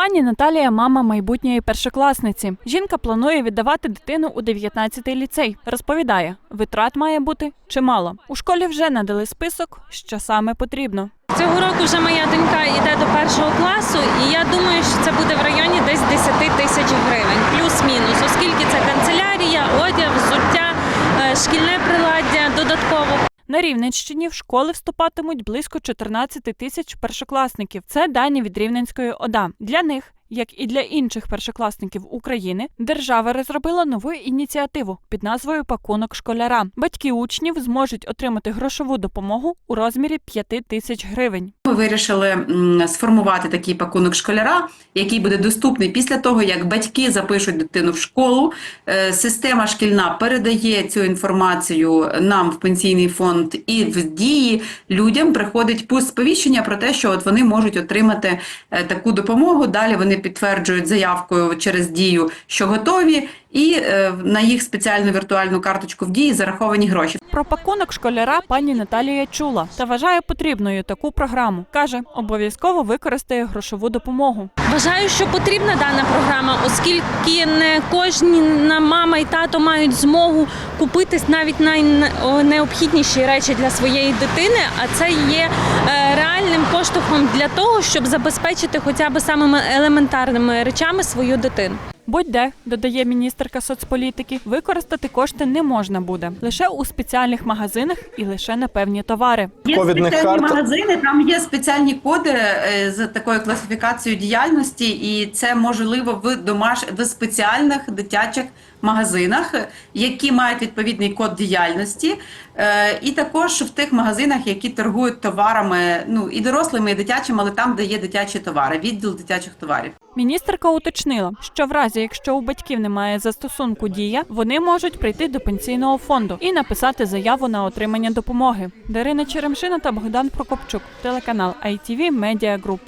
Пані Наталія мама майбутньої першокласниці. Жінка планує віддавати дитину у 19-й ліцей. Розповідає, витрат має бути чимало. У школі вже надали список, що саме потрібно. Цього року вже моя донька йде до першого класу, і я думаю, що це буде в районі десь 10 тисяч гривень, плюс-мінус, оскільки це канцелярія, одяг, взуття, е, шкільне приладдя додатково. На Рівненщині в школи вступатимуть близько 14 тисяч першокласників. Це дані від Рівненської ОДА. Для них, як і для інших першокласників України, держава розробила нову ініціативу під назвою Пакунок школяра. Батьки учнів зможуть отримати грошову допомогу у розмірі 5 тисяч гривень. Ми вирішили сформувати такий пакунок школяра, який буде доступний після того, як батьки запишуть дитину в школу. Е, Система шкільна передає цю інформацію нам в пенсійний фонд і в дії людям приходить пуст сповіщення про те, що от вони можуть отримати е, таку допомогу. Далі вони підтверджують заявкою через дію, що готові, і е, на їх спеціальну віртуальну карточку в дії зараховані гроші. Про пакунок школяра пані Наталія чула та вважає потрібною таку програму. Каже, обов'язково використає грошову допомогу. Вважаю, що потрібна дана програма, оскільки не кожна мама і тато мають змогу купити навіть найнеобхідніші речі для своєї дитини, а це є е, реальним поштовхом для того, щоб забезпечити хоча б самими елементарними речами свою дитину. Будь-де, додає міністерка соцполітики, використати кошти не можна буде лише у спеціальних магазинах і лише на певні товари. Є спеціальні карт. магазини, там є спеціальні коди е, з такою класифікацією діяльності, і це можливо в домаш... в спеціальних дитячих магазинах, які мають відповідний код діяльності, Е, і також в тих магазинах, які торгують товарами, ну і дорослими, і дитячими, але там, де є дитячі товари, відділ дитячих товарів. Міністерка уточнила, що в разі, якщо у батьків немає застосунку дія, вони можуть прийти до пенсійного фонду і написати заяву на отримання допомоги. Дарина Черемшина та Богдан Прокопчук, телеканал ITV Media Group.